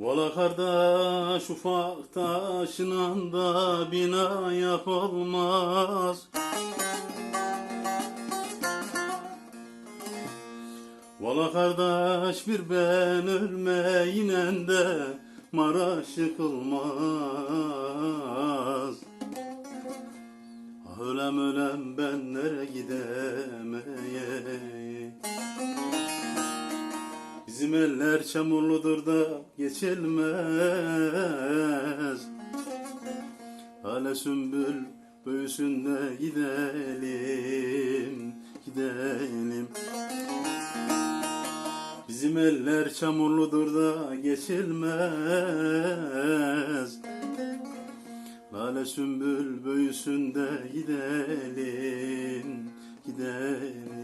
Valla kardeş ufak taşınan da bina yapılmaz. Valla kardeş bir ben ölmeyle de Maraş yıkılmaz. Ah ölem ölem ben nereye gidemeyim. Bizim eller çamurludur da geçilmez. Hale sümbül büyüsün de gidelim, gidelim. Bizim eller çamurludur da geçilmez. Lale sümbül büyüsün de gidelim, gidelim.